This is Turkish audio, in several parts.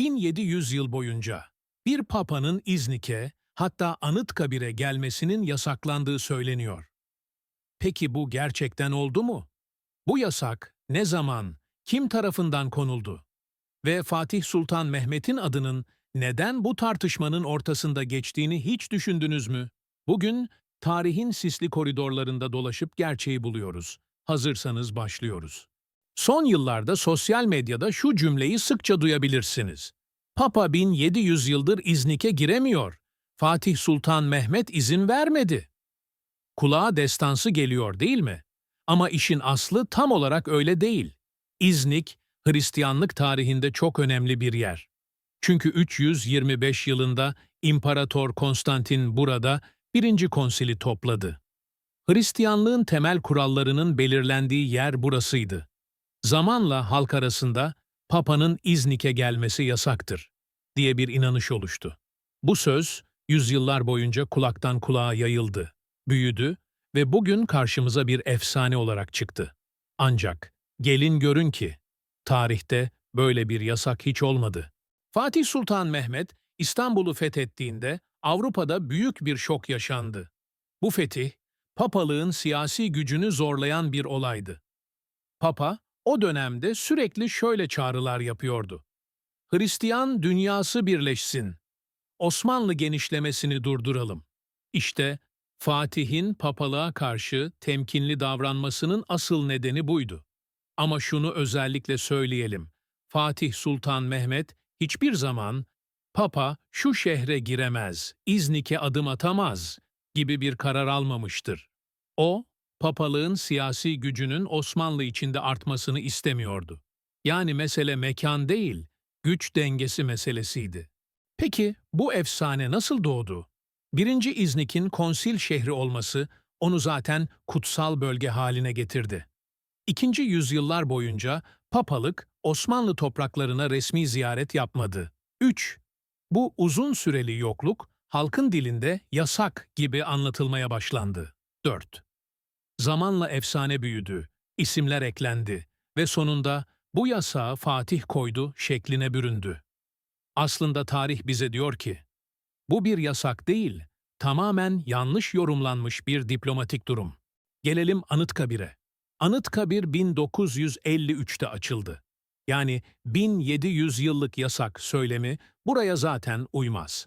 1700 yıl boyunca bir papanın İznik'e hatta Anıtkabir'e gelmesinin yasaklandığı söyleniyor. Peki bu gerçekten oldu mu? Bu yasak ne zaman, kim tarafından konuldu? Ve Fatih Sultan Mehmet'in adının neden bu tartışmanın ortasında geçtiğini hiç düşündünüz mü? Bugün tarihin sisli koridorlarında dolaşıp gerçeği buluyoruz. Hazırsanız başlıyoruz. Son yıllarda sosyal medyada şu cümleyi sıkça duyabilirsiniz. Papa 1700 yıldır İznik'e giremiyor. Fatih Sultan Mehmet izin vermedi. Kulağa destansı geliyor değil mi? Ama işin aslı tam olarak öyle değil. İznik, Hristiyanlık tarihinde çok önemli bir yer. Çünkü 325 yılında İmparator Konstantin burada birinci konsili topladı. Hristiyanlığın temel kurallarının belirlendiği yer burasıydı. Zamanla halk arasında Papa'nın İznik'e gelmesi yasaktır diye bir inanış oluştu. Bu söz yüzyıllar boyunca kulaktan kulağa yayıldı, büyüdü ve bugün karşımıza bir efsane olarak çıktı. Ancak gelin görün ki tarihte böyle bir yasak hiç olmadı. Fatih Sultan Mehmet İstanbul'u fethettiğinde Avrupa'da büyük bir şok yaşandı. Bu fetih, papalığın siyasi gücünü zorlayan bir olaydı. Papa, o dönemde sürekli şöyle çağrılar yapıyordu. Hristiyan dünyası birleşsin. Osmanlı genişlemesini durduralım. İşte Fatih'in papalığa karşı temkinli davranmasının asıl nedeni buydu. Ama şunu özellikle söyleyelim. Fatih Sultan Mehmet hiçbir zaman Papa şu şehre giremez, İznik'e adım atamaz gibi bir karar almamıştır. O, papalığın siyasi gücünün Osmanlı içinde artmasını istemiyordu. Yani mesele mekan değil, güç dengesi meselesiydi. Peki bu efsane nasıl doğdu? Birinci İznik'in konsil şehri olması onu zaten kutsal bölge haline getirdi. İkinci yüzyıllar boyunca papalık Osmanlı topraklarına resmi ziyaret yapmadı. 3. Bu uzun süreli yokluk halkın dilinde yasak gibi anlatılmaya başlandı. 4. Zamanla efsane büyüdü, isimler eklendi ve sonunda bu yasağı Fatih koydu şekline büründü. Aslında tarih bize diyor ki, bu bir yasak değil, tamamen yanlış yorumlanmış bir diplomatik durum. Gelelim Anıtkabir'e. Anıtkabir 1953'te açıldı. Yani 1700 yıllık yasak söylemi buraya zaten uymaz.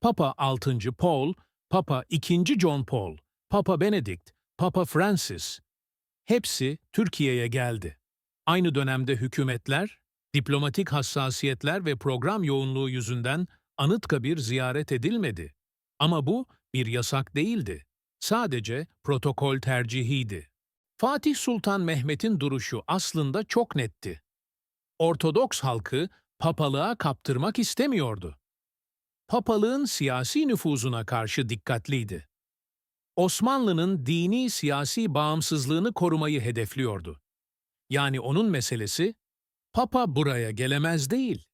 Papa 6. Paul, Papa 2. John Paul, Papa Benedict, Papa Francis hepsi Türkiye'ye geldi. Aynı dönemde hükümetler, diplomatik hassasiyetler ve program yoğunluğu yüzünden Anıtkabir ziyaret edilmedi. Ama bu bir yasak değildi. Sadece protokol tercihiydi. Fatih Sultan Mehmet'in duruşu aslında çok netti. Ortodoks halkı papalığa kaptırmak istemiyordu. Papalığın siyasi nüfuzuna karşı dikkatliydi. Osmanlı'nın dini siyasi bağımsızlığını korumayı hedefliyordu. Yani onun meselesi, Papa buraya gelemez değil,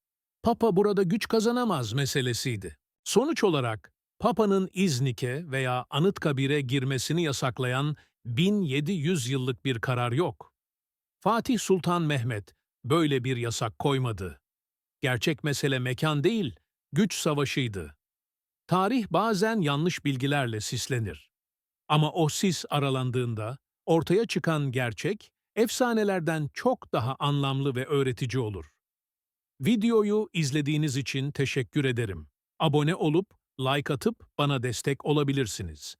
Papa burada güç kazanamaz meselesiydi. Sonuç olarak Papa'nın İznik'e veya Anıtkabir'e girmesini yasaklayan 1700 yıllık bir karar yok. Fatih Sultan Mehmet böyle bir yasak koymadı. Gerçek mesele mekan değil, güç savaşıydı. Tarih bazen yanlış bilgilerle sislenir. Ama o sis aralandığında ortaya çıkan gerçek, efsanelerden çok daha anlamlı ve öğretici olur. Videoyu izlediğiniz için teşekkür ederim. Abone olup, like atıp bana destek olabilirsiniz.